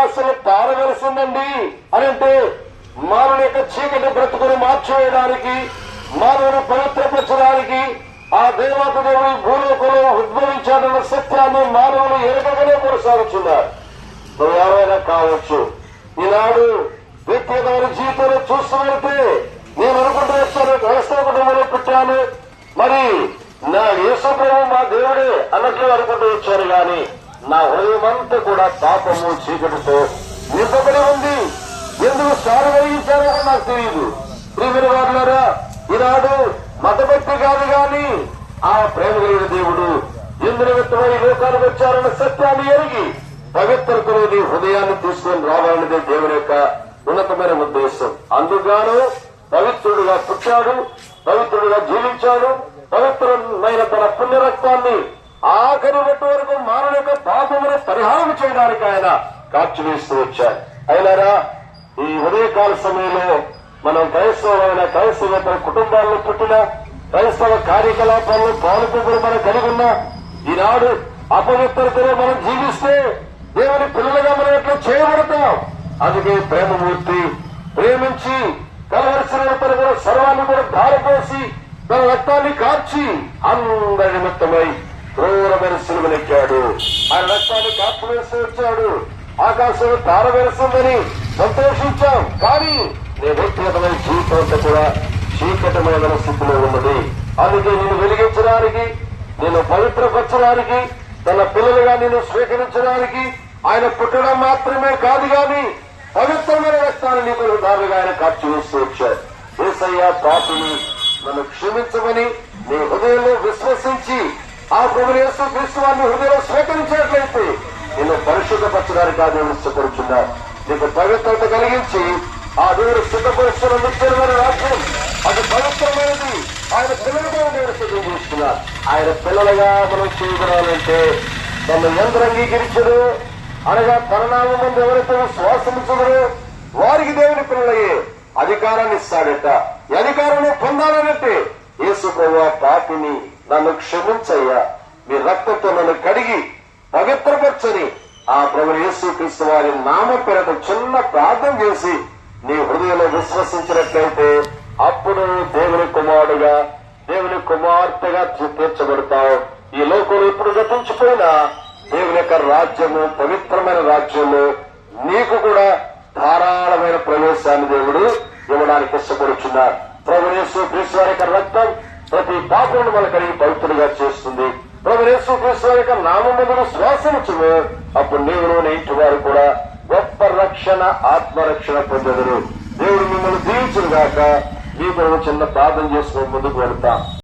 ఆకాశంలో పారవలసిందండి అని అంటే మానవుని యొక్క చీకటి బ్రతుకుని మార్చివేయడానికి మానవుని పవిత్రపరచడానికి ఆ దేవత దేవుని భూలోకంలో ఉద్భవించాడన్న సత్యాన్ని మానవులు ఎరగగానే కొనసాగుతున్నారు. నువ్వు ఎవరైనా కావచ్చు ఈనాడు వ్యక్తిగతమైన జీవితంలో చూస్తూ వెళ్తే నేను అనుకుంటూ వచ్చాను క్రైస్తవ కుటుంబంలో పుట్టాను మరి నా యేసుప్రభు మా దేవుడే అన్నట్లు అనుకుంటూ వచ్చాను కానీ నా హృదయమంతా కూడా పాపము చీకటితో నింపబడి ఉంది. ఎందుకు సారు కలిగించారో కూడా నాకు తెలియదు ప్రియమైన వారులారా ఈనాడు మతభక్తి కాదు గాని ఆ ప్రేమ కలిగిన దేవుడు ఎందు నిమిత్తమై లోకానికి వచ్చారన్న సత్యాన్ని ఎరిగి పవిత్రతలో నీ హృదయాన్ని తీసుకొని రావాలన్నదే దేవుని యొక్క ఉన్నతమైన ఉద్దేశం. అందుగాను పవిత్రుడుగా పుట్టాడు పవిత్రుడుగా జీవించాడు పవిత్రమైన తన పుణ్య రక్తాన్ని ఆఖరి వరకు మానవ యొక్క పాపమును పరిహారం చేయడానికి ఆయన కాచి వేస్తూ వచ్చారు. అయినారా ఈ ఉదయకాల సమయంలో మనం క్రైస్తవమైన క్రైస్తవేతర కుటుంబాల్లో పుట్టిన క్రైస్తవ కార్యకలాపాల్లో పాల్గొని మనం కలిగి ఉన్న ఈనాడు అపవిత్రతలో మనం జీవిస్తే దేవుని పిల్లలుగా మనం ఎట్లా చేయబడతాం? అందుకే ప్రేమమూర్తి ప్రేమించి కలవలసిన కూడా సర్వాన్ని కూడా ధారపోసి తన రక్తాన్ని కార్చి అందరి నిమిత్తమై క్రూరమైన సిలువనెక్కాడు ఆయన రక్తాన్ని కాపు వేసి వచ్చాడు. ఆకాశం తార వేస్తుందని సంతోషించాం. కానీ నీ వ్యక్తిగతమైన జీవితం అంతా కూడా చీకటమైన స్థితిలో ఉన్నది. అందుకే నేను వెలిగించడానికి నేను పవిత్రపరచడానికి తన పిల్లలుగా నేను స్వీకరించడానికి ఆయన పుట్టడం మాత్రమే కాదు గాని పవిత్రమైన రక్తాన్ని నీకు దారులుగా ఆయన ఖర్చు వేస్తూ వచ్చారు ఏసయ్య పాపిని నన్ను క్షమించమని నీ హృదయంలో విశ్వసించి ఆ ప్రభు యేసు క్రీస్తువాన్ని హృదయంలో స్వీకరించినట్లయితే నిన్ను పరిశుద్ధపరచడానికి ఆ ఇష్టపడుతున్నారు నీకు పవిత్రత కలిగించి ఆ దేవుడు సిద్ధపరుస్తున్న నిత్యమైన రాజ్యం అది పవిత్రమైనది. ఆయన పిల్లలుగా దేవుడు సిద్ధం చేస్తున్నారు ఆయన పిల్లలుగా మనం చేయగలాలంటే తను ఎందరు అంగీకరించడు అనగా పరిణామం మంది ఎవరైతే శ్వాసమించడో వారికి దేవుని పిల్లలయ్యే అధికారాన్ని ఇస్తాడట. ఈ అధికారాన్ని పొందాలనంటే యేసు పాపిని నన్ను క్షమించయ్యా. మీ రక్తంతో నన్ను కడిగి పవిత్రపరచని ఆ ప్రభు యేసు క్రీస్తు వారి నామ పేరట చిన్న ప్రార్థన చేసి నీ హృదయంలో విశ్వసించినట్లయితే అప్పుడు దేవుని కుమారుడుగా దేవుని కుమార్తెగా తీర్చబడతావు. ఈ లోకంలో ఇప్పుడు గతించిపోయినా దేవుని యొక్క రాజ్యము పవిత్రమైన రాజ్యము నీకు కూడా ధారాళమైన ప్రవేశాన్ని దేవుడు ఇవ్వడానికి ఇష్టపడుచున్నారు ప్రభు క్రీస్తు వారి యొక్క రక్తం ప్రతి పాపను మన కలిగి పవిత్రులుగా చేస్తుంది. ప్రభు క్రీస్తు వారి యొక్క నామములను శ్వాసించుము అప్పుడు నీవు ఇంటి వారు కూడా గొప్ప రక్షణ ఆత్మరక్షణ పొందెదరు. దేవుడు మిమ్మల్ని దీవించుగాక మీ కొరకు చిన్న ప్రార్థన చేసుకుని ముందుకు వెళ్తాం.